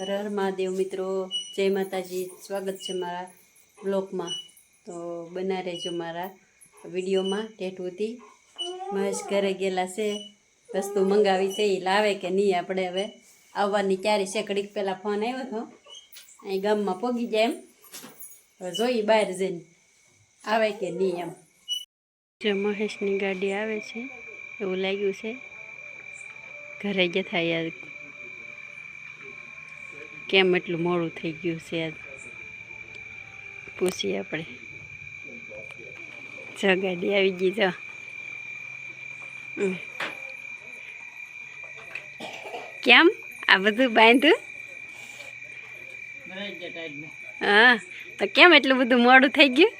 હર મહાદેવ મિત્રો. જય માતાજી. સ્વાગત છે મારા બ્લોગમાં તો બના રહેજો મારા વિડીયોમાં. ટેટ હતી. મહેશ ઘરે ગયેલા છે. વસ્તુ મંગાવી છે. એ લાવે કે નહીં આપણે હવે? આવવાની ક્યારે છે? ઘડીક પહેલાં ફોન આવ્યો હતો. અહીં ગામમાં પોગી જાય એમ. હવે જોઈએ બહાર જઈને. આવે કે નહીં એમ? જો મહેશની ગાડી આવે છે. એવું લાગ્યું છે. ઘરે જતા યાર કેમ એટલું મોડું થઈ ગયું છે આજ? પૂછીએ આપણે. જો ગાડી આવી ગઈ જો. કેમ આ બધું બાંધ્યું? હા તો કેમ એટલું બધું મોડું થઈ ગયું?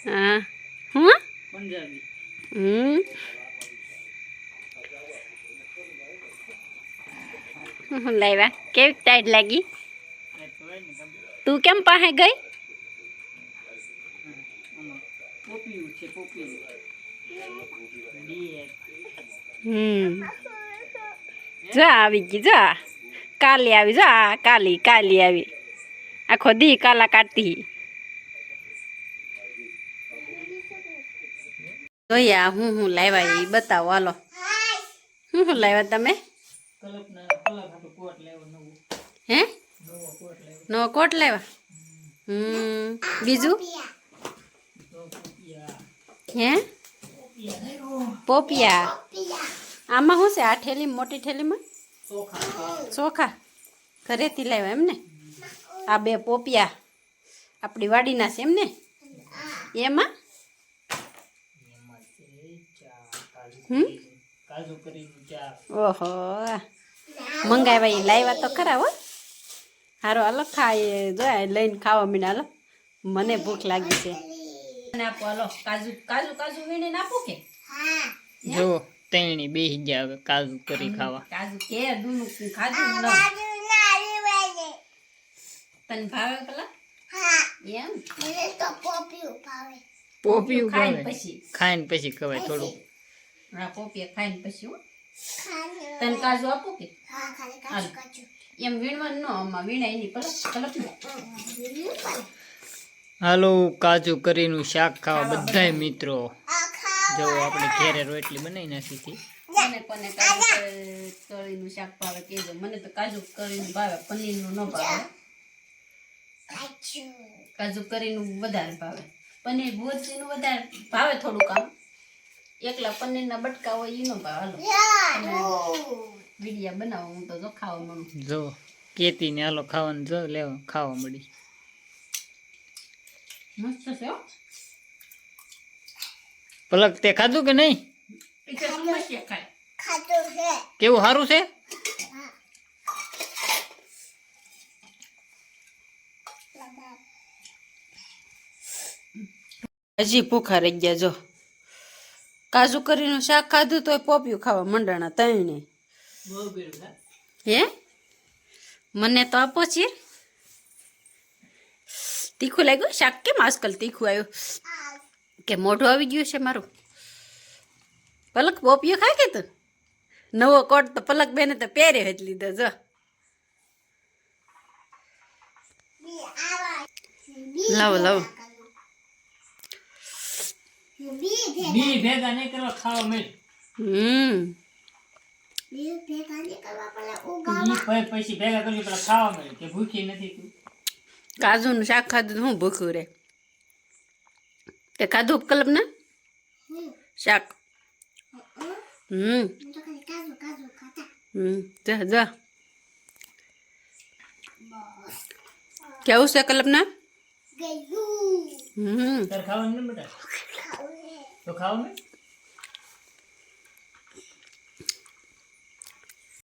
હા. હું? પંજાબી. હમ. હું લાવ્યા. કેવી ટાઈટ લાગી? તો કેમ પાસે ગઈ? હમ. જા આવી ગઈ, જો. કાલી આવી, જા. કાલી કાલી આવી. આખો દી કાલા કાઢતી. આ હું હું લાવ્યા એ બતાવો, હાલો. હું હું લાવ્યા તમે કલપ હતું કોટ લેવો નવું હે? નવો કોટ લેવા? હમ. બીજું? હે? પોપિયા. આમાં શું છે? આ થેલી મોટી થેલીમાં ચોખા ઘરેથી લાવ્યા એમને આ બે પોપિયા. આપણી વાડીના છે એમને એમાં? હમ? ઓહો મંગાવ્યા એ લાવ્યા તો ખરા હો. હારો હાલો ખાય જોયા લઈને ખાવા મીને હાલો. મને ભૂખ લાગી છે. મને આપો હાલો કાજુ કાજુ કાજુ વીણીને આપો કે? જો તેણી બેસી ગયા હવે કાજુ કરી ખાવા. કાજુ કે દૂનું ખાધું? ન તને ભાવે પેલા? એમ? પોપિયું ખાઈને ખાવે પછી. ખાઈને પછી ખવાય થોડું હા પોપિયા ખાઈને પછી હો. તને કાજુ આપો કે? હાલ. એમ વીણવાનું ન આમાં વીણાય નહીં પલક પલક હાલો કાજુ કરીનું શાક ખાવા બધાય મિત્રો. જો આપણે ઘેરે રોટલી બનાવી નાખી હતી. મને કોને કાજુ તળીનું કરીનું શાક ભાવે કેજો. મને તો કાજુ કરીનું ભાવે પનીરનું ન ભાવે. કાજુ. કરીનું વધારે ભાવે. પનીર ભૂજીનું વધારે ભાવે થોડુંક આમ. એકલા પનીરના બટકા હોય એનો ભાવ. હાલો. વિડિયા બનાવો હું તો જો ખાવા મળું જો કેતી ને હાલો ખાવાનું જો લેવા ખાવા મળી. મસ્ત છે હો. પલક તે ખાધું કે નહીં? કેવું સારું છે? હજી ભૂખા રહી ગયા જો. કાજુ કરીનું શાક ખાધું તોય પોપિયું ખાવા મંડાણા તઈને હે? મને તો આપો છે તીખું લાગ્યું? શાક કેમ આજકાલ તીખું આવ્યું? કે મોઢું આવી ગયું છે મારું? પલક પોપિયું ખાય કે તું? નવો કોટ તો પલક બેને તો પહેર્યો જ લીધો જો. લાવો લાવો. બી ભેગા નહીં કરવા ખાવા મળી. હમ. ઈ પ- પછી ભેગા કરી પેલા ખાવા મળી. કે ભૂખી નથી તું. કાજુનું શાક ખાધું હું ભૂખ્યું રે? તે ખાધું કલ્પના? શાક. હમ. હમ. જા જા. કેવું છે કલ્પના? હમ. તારે ખાવાનું નહીં બેટા? તો ખાવા નહીં?